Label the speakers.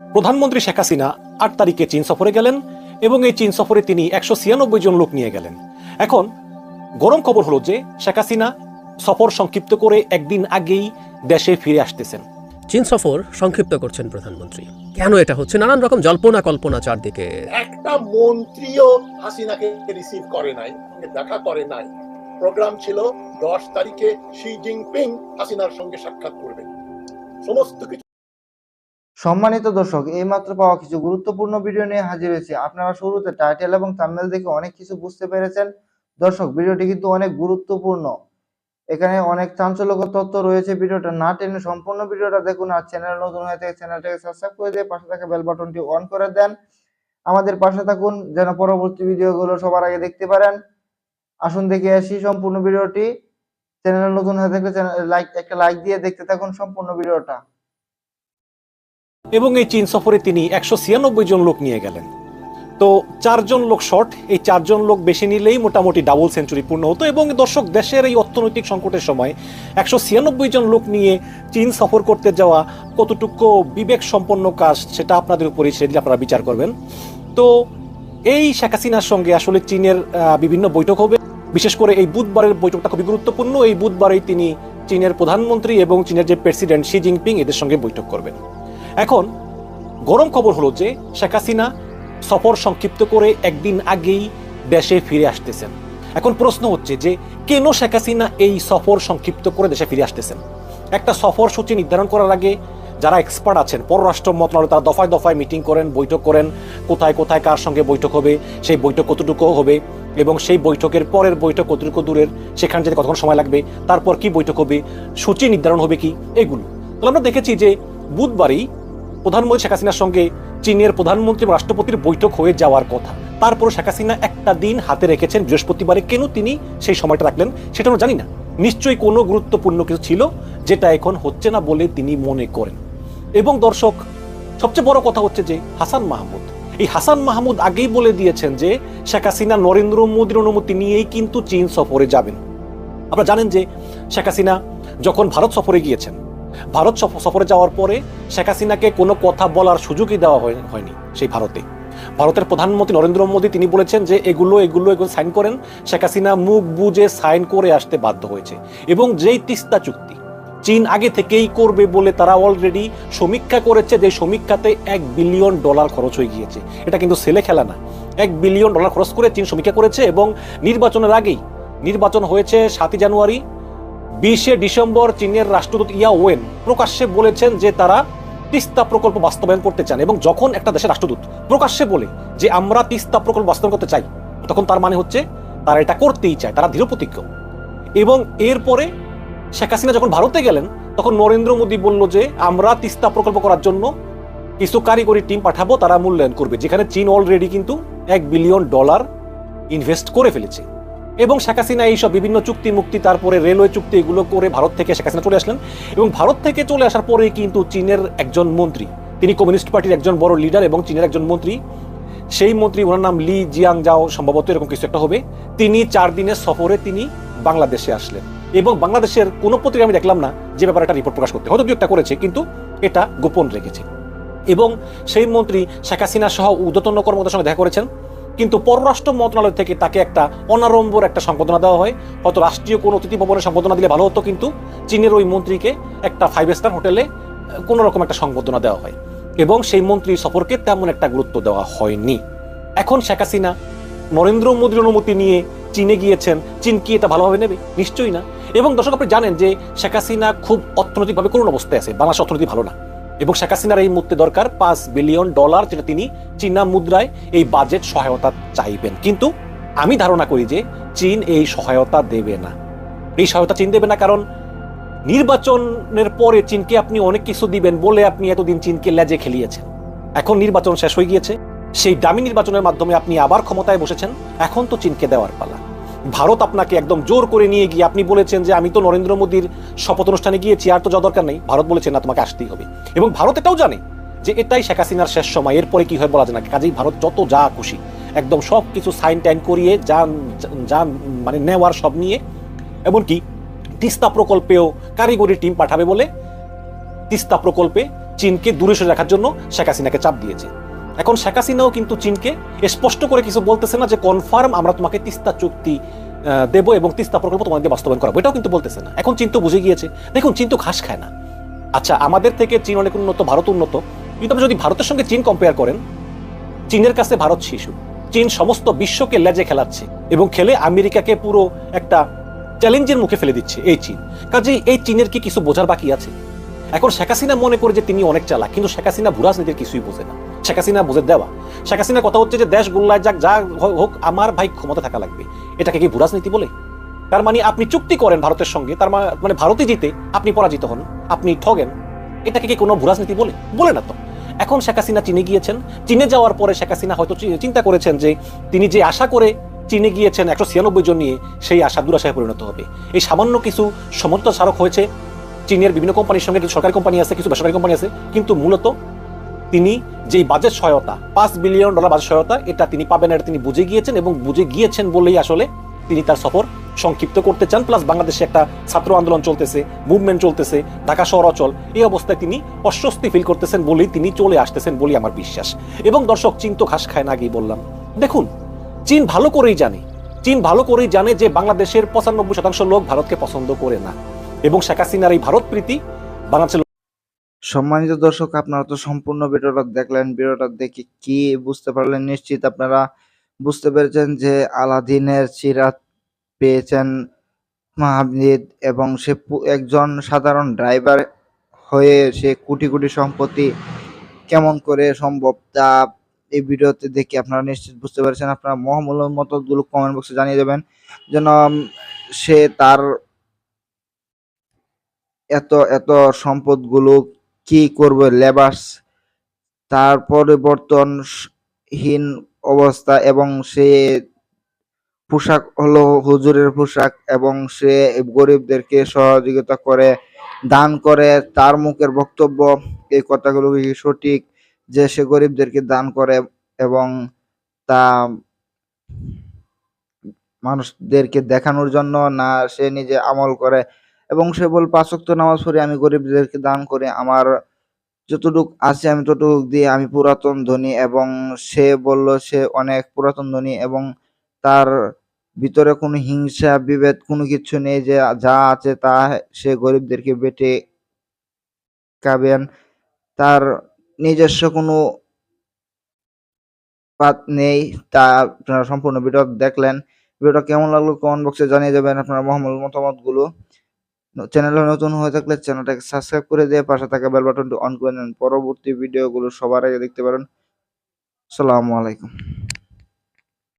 Speaker 1: প্রধানমন্ত্রী শেখ হাসিনা আট তারিখে চীন সফরে গেলেন এবং এই চীন সফরে তিনি একশো ছিয়ানব্বই জন লোক নিয়ে গেলেন। এখন গরম খবর হলো যে শেখ হাসিনা সফর সংক্ষিপ্ত করে একদিন আগেই দেশে ফিরে আসতেছেন।
Speaker 2: চীন সফর সংক্ষিপ্ত করছেন প্রধানমন্ত্রী। কেন এটা হচ্ছে? নানান রকম জল্পনা কল্পনা চারদিকে।
Speaker 3: একটা মন্ত্রীও হাসিনাকে রিসিভ করে নাই দেখা করে নাই। প্রোগ্রাম ছিল দশ তারিখে শি জিনপিং হাসিনার সঙ্গে সাক্ষাৎ করবেন সমস্ত কিছু
Speaker 4: সম্মানিত দর্শক, এইমাত্র পাওয়া কিছু গুরুত্বপূর্ণ ভিডিও নিয়ে হাজির হয়েছি। আপনারা শুরুতে টাইটেল এবং থাম্বনেল দেখে অনেক কিছু বুঝতে পেরেছেন। দর্শক ভিডিওটি কিন্তু অনেক গুরুত্বপূর্ণ। এখানে অনেক চাঞ্চল্যকর তথ্য রয়েছে ভিডিওটা না টেনে সম্পূর্ণ ভিডিওটা দেখুন আর চ্যানেল নতুন হয়ে থাকে চ্যানেলটাকে সাবস্ক্রাইব করে দিয়ে পাশে থাকা বেল বাটনটি অন করে দেন। আমাদের পাশে থাকুন, যেন পরবর্তী ভিডিওগুলো সবার আগে দেখতে পারেন। আসুন দেখে আসি সম্পূর্ণ ভিডিওটি চ্যানেল নতুন হয়ে থাকলে লাইক একটা লাইক দিয়ে দেখতে থাকুন সম্পূর্ণ ভিডিওটা
Speaker 1: এবং এই চীন সফরে তিনি একশো ছিয়ানব্বই জন লোক নিয়ে গেলেন। তো চারজন লোক শর্ট, এই চারজন লোক বেশি নিলেই মোটামুটি ডাবল সেঞ্চুরি পূর্ণ হতো এবং দর্শক দেশের এই অর্থনৈতিক সংকটের সময় একশো ছিয়ানব্বই জন লোক নিয়ে চীন সফর করতে যাওয়া কতটুকু বিবেক সম্পন্ন কাজ সেটা আপনাদের উপরে সেদিন আপনারা বিচার করবেন। তো এই শেখ হাসিনার সঙ্গে আসলে চীনের বিভিন্ন বৈঠক হবে। বিশেষ করে এই বুধবারের বৈঠকটা খুবই গুরুত্বপূর্ণ। এই বুধবারেই তিনি চীনের প্রধানমন্ত্রী এবং চীনের যে প্রেসিডেন্ট শি জিনপিং এদের সঙ্গে বৈঠক করবেন। এখন গরম খবর হলো যে শেখ হাসিনা সফর সংক্ষিপ্ত করে একদিন আগেই দেশে ফিরে আসতেছেন। এখন প্রশ্ন হচ্ছে যে কেন শেখ হাসিনা এই সফর সংক্ষিপ্ত করে দেশে ফিরে আসতেছেন? একটা সফর সূচি নির্ধারণ করার আগে যারা এক্সপার্ট আছেন, পররাষ্ট্র মন্ত্রণালয়, তারা দফায় দফায় মিটিং করেন, বৈঠক করেন, কোথায় কোথায় কার সঙ্গে বৈঠক হবে, সেই বৈঠক কতটুকু হবে এবং সেই বৈঠকের পরের বৈঠক কতটুকু দূরের, সেখানে যেতে কতক্ষণ সময় লাগবে, তারপর কি বৈঠক হবে, সূচি নির্ধারণ হবে কি, এগুলো। তাহলে আমরা দেখেছি যে বুধবারই প্রধানমন্ত্রী শেখ হাসিনার সঙ্গে চীনের প্রধানমন্ত্রী রাষ্ট্রপতির বৈঠক হয়ে যাওয়ার কথা। তারপর শেখ হাসিনা একটা দিন হাতে রেখেছেন বৃহস্পতিবারে। কেন তিনি সেই সময়টা রাখলেন সেটা আমরা জানি না। নিশ্চয়ই কোনো গুরুত্বপূর্ণ কিছু ছিল যেটা এখন হচ্ছে না বলে তিনি মনে করেন। এবং দর্শক, সবচেয়ে বড় কথা হচ্ছে যে হাসান মাহমুদ। এই হাসান মাহমুদ আগেই বলে দিয়েছেন যে শেখ হাসিনা, নরেন্দ্র মোদীর অনুমতি নিয়েই কিন্তু চীন সফরে যাবেন। আপনারা জানেন যে শেখ হাসিনা যখন ভারত সফরে গিয়েছেন ভারত সফরে যাওয়ার পরে শেখ হাসিনাকে কোনো কথা বলার সুযোগই দেওয়া হয়নি সেই ভারতে। ভারতের প্রধানমন্ত্রী নরেন্দ্র মোদী তিনি বলেছেন যে এগুলো এগুলো এগুলো সাইন করেন, শেখ হাসিনা মুখ বুঝে সাইন করে আসতে বাধ্য হয়েছে এবং যেই তিস্তা চুক্তি চীন আগে থেকেই করবে বলে তারা অলরেডি সমীক্ষা করেছে যে সমীক্ষাতে এক বিলিয়ন ডলার খরচ হয়ে গিয়েছে। এটা কিন্তু ছেলে খেলা না। এক বিলিয়ন ডলার খরচ করে চীন সমীক্ষা করেছে এবং নির্বাচনের আগেই, নির্বাচন হয়েছে সাতই জানুয়ারি বিশে ডিসেম্বর চীনের রাষ্ট্রদূত ইয়া ওয়েন প্রকাশ্যে বলেছেন যে তারা তিস্তা প্রকল্প বাস্তবায়ন করতে চান এবং যখন একটা দেশের রাষ্ট্রদূত প্রকাশ্যে বলে যে আমরা তিস্তা প্রকল্প বাস্তবায়ন করতে চাই, তখন তার মানে হচ্ছে তারা এটা করতেই চায়, তারা দৃঢ় প্রতিজ্ঞ। এবং এরপরে শেখ হাসিনা যখন ভারতে গেলেন, তখন নরেন্দ্র মোদী বলল যে আমরা তিস্তা প্রকল্প করার জন্য কিছু কারিগরি টিম পাঠাবো, তারা মূল্যায়ন করবে, যেখানে চীন অলরেডি কিন্তু এক বিলিয়ন ডলার ইনভেস্ট করে ফেলেছে। এবং শেখ হাসিনা এইসব বিভিন্ন চুক্তি মুক্তি, তারপরে রেলওয়ে চুক্তি, এগুলো করে ভারত থেকে শেখ হাসিনা চলে আসলেন। এবং ভারত থেকে চলে আসার পরেই কিন্তু চীনের একজন মন্ত্রী, তিনি কমিউনিস্ট পার্টির একজন বড় লিডার এবং চীনের একজন মন্ত্রী, সেই মন্ত্রী, ওনার নাম লি জিয়াং যাও সম্ভবত এরকম কিছু একটা হবে। তিনি চার দিনের সফরে তিনি বাংলাদেশে আসলেন। এবং বাংলাদেশের কোনো পত্রিকা আমি দেখলাম না যে ব্যাপারে একটা রিপোর্ট প্রকাশ করতে। হয়তো দু একটা করেছে, কিন্তু এটা গোপন রেখেছে। এবং সেই মন্ত্রী শেখ হাসিনা সহ উদ্যতন কর্মকর্তার সঙ্গে দেখা করেছেন। কিন্তু পররাষ্ট্র মন্ত্রণালয় থেকে তাকে একটা অনারম্বর একটা সংবর্ধনা দেওয়া হয়। হয়তো রাষ্ট্রীয় কোনো অতিথি ভবনের সংবর্ধনা দিলে ভালো হতো, কিন্তু চীনের ওই মন্ত্রীকে একটা ফাইভ স্টার হোটেলে কোনো রকম একটা সংবর্ধনা দেওয়া হয়। এবং সেই মন্ত্রী সফরকে তেমন একটা গুরুত্ব দেওয়া হয়নি। এখন শেখ হাসিনা, নরেন্দ্র মোদীর অনুমতি নিয়ে চীনে গিয়েছেন, চীন কি এটা ভালোভাবে নেবে? নিশ্চয়ই না। এবং দর্শক আপনি জানেন যে শেখ হাসিনা খুব অর্থনৈতিকভাবে করুণ অবস্থায় আছে। বাংলাদেশ অর্থনীতি ভালো না। এবং শেখ হাসিনার এই মুহূর্তে দরকার পাঁচ বিলিয়ন ডলার যেটা তিনি চীনা মুদ্রায় এই বাজেট সহায়তা চাইবেন। কিন্তু আমি ধারণা করি যে চীন এই সহায়তা দেবে না। এই সহায়তা চীন দেবে না কারণ নির্বাচনের পরে চীনকে আপনি অনেক কিছু দিবেন বলে আপনি এতদিন চীনকে লেজে খেলিয়েছেন। এখন নির্বাচন শেষ হয়ে গিয়েছে। সেই দামি নির্বাচনের মাধ্যমে আপনি আবার ক্ষমতায় বসেছেন। এখন তো চীনকে দেওয়ার পালা। ভারত আপনাকে একদম জোর করে নিয়ে গিয়ে আপনি বলেছেন যে আমি তো নরেন্দ্র মোদীর শপথ অনুষ্ঠানে গিয়েছি, আর তো যা দরকার নেই। ভারত বলেছে, না, তোমাকে আসতেই হবে। এবং ভারত এটাও জানে যে এটাই শেখ হাসিনার শেষ সময়। এরপরে কি হয় বলা যায় না। কাজেই ভারত যত যা খুশি একদম সব কিছু সাইন টাইন করিয়ে যা যা মানে নেওয়ার সব নিয়ে, এমনকি তিস্তা প্রকল্পেও কারিগরি টিম পাঠাবে বলে তিস্তা প্রকল্পে চীনকে দূরে সরে রাখার জন্য শেখ হাসিনাকে চাপ দিয়েছে। এখন শেখ হাসিনাও কিন্তু চীনকে স্পষ্ট করে কিছু বলতেছে না যে কনফার্ম আমরা তোমাকে তিস্তা চুক্তি দেবো এবং তিস্তা প্রকল্প তোমাদের বাস্তবায়ন করাবো। এটাও কিন্তু বলতেছে না। এখন চীন তো বুঝে গিয়েছে। দেখুন, চীন তো ঘাস খায় না। আচ্ছা আমাদের থেকে চীন অনেক উন্নত, ভারত উন্নত। কিন্তু আপনি যদি ভারতের সঙ্গে চীন কম্পেয়ার করেন, চীনের কাছে ভারত শিশু। চীন সমস্ত বিশ্বকে লেজে খেলাচ্ছে এবং খেলে আমেরিকাকে পুরো একটা চ্যালেঞ্জের মুখে ফেলে দিচ্ছে এই চীন। কাজেই এই চীনের কি কিছু বোঝার বাকি আছে? এখন শেখ হাসিনা মনে করে যে তিনি অনেক চালাক, কিন্তু শেখ হাসিনা ভূরাজনীতির কিছুই বোঝে না। শেখ হাসিনা বোঝে দেওয়া। শেখ হাসিনার কথা হচ্ছে যে দেশ গোল্লায় যাক, যা হোক, আমার ভাই ক্ষমতা থাকা লাগবে। এটাকে কি ভূরাজনীতি বলে? তার মানে আপনি চুক্তি করেন ভারতের সঙ্গে, তার মানে ভারতে জিতে আপনি পরাজিত হন, আপনি ঠগেন। এটাকে কি কোনো ভূরাজনীতি বলে? বলে না তো। এখন শেখ হাসিনা চীনে গিয়েছেন। চীনে যাওয়ার পরে শেখ হাসিনা হয়তো চিন্তা করেছেন যে তিনি যে আশা করে চীনে গিয়েছেন একশো ছিয়ানব্বই জন নিয়ে, সেই আশা দুরাশায় পরিণত হবে। এই সামান্য কিছু সমঝোতা স্মারক হয়েছে চীনের বিভিন্ন কোম্পানির সঙ্গে, কিছু সরকারি কোম্পানি আছে, কিছু বেসরকারি কোম্পানি আছে, কিন্তু মূলত তিনি যেই বাজেট সহায়তা, পাঁচ বিলিয়ন ডলার বাজেট সহায়তা, এটা তিনি পাবেন, এটা তিনি বুঝে গিয়েছেন এবং বুঝে গিয়েছেন বলেই আসলে তিনি তার সফর সংক্ষিপ্ত করতে চান। প্লাস বাংলাদেশে একটা ছাত্র আন্দোলন চলতেছে মুভমেন্ট চলতেছে, ঢাকা শহর অচল। এই অবস্থায় তিনি অস্বস্তি ফিল করতেছেন বলেই তিনি চলে আসতেছেন বলেই আমার বিশ্বাস। এবং দর্শক, চীন তো ঘাস খায় না আগেই বললাম। দেখুন, চীন ভালো করেই জানে। চীন ভালো করেই জানে যে বাংলাদেশের পঁচানব্বই শতাংশ লোক ভারতকে পছন্দ করে না। এবং শেখ হাসিনার এই ভারত প্রীতি বাংলাদেশের
Speaker 4: সম্মানিত দর্শক, আপনারা তো সম্পূর্ণ ভিডিওটা দেখলেন। ভিডিওটা দেখে কি বুঝতে পারলেন? নিশ্চিত আপনারা বুঝতে পেরেছেন যে আলাদিনের চিরাত পেয়েছেন মাহাবিদ এবং সে একজন সাধারণ ড্রাইভার হয়ে সে কোটি কোটি সম্পত্তি কেমন করে সম্ভব তা এই ভিডিওতে দেখে আপনারা নিশ্চিত বুঝতে পেরেছেন। আপনারা মহামূল্য মতগুলো কমেন্ট বক্সে জানিয়ে দেবেন যেন সে তার এত এত সম্পদগুলো কি করবে লেবাস তার পরিবর্তনহীন অবস্থা এবং সে পোশাক হলো হুজুরের পোশাক এবং সে গরিবদেরকে সহযোগিতা করে, দান করে। তার মুখের বক্তব্য, এই কথাগুলো কি সঠিক যে সে গরিবদেরকে দান করে এবং তা মানুষদেরকে দেখানোর জন্য না সে নিজে আমল করে? এবং সে বল, পাঁচ ওয়াক্ত নামাজ পড়ে আমি গরিবদেরকে দান করে আমার যতটুক আছে আমি ততটুক দিয়ে আমি পুরাতন ধনী। এবং সে বলল, সে অনেক পুরাতন ধনী এবং তার ভিতরে কোনো হিংসা, বিভেদ, কোনো কিছু নেই যে যা আছে তা সে গরিবদেরকে বেটে খাবেন। তার নিজস্ব কোনো পাত নেই, তা আপনারা সম্পূর্ণ ভিডিও দেখলেন। ভিডিওটা কেমন লাগল কমেন্ট বক্সে জানিয়ে যাবেন আপনার মহামূল মতামতগুলো চ্যানেলে নতুন হয়ে থাকলে চ্যানেলটাকে সাবস্ক্রাইব করে দিয়ে পাশে থাকা বেল বাটনটি অন করে দেন পরবর্তী ভিডিওগুলো সবার আগে দেখতে পারেন। আসসালামু আলাইকুম।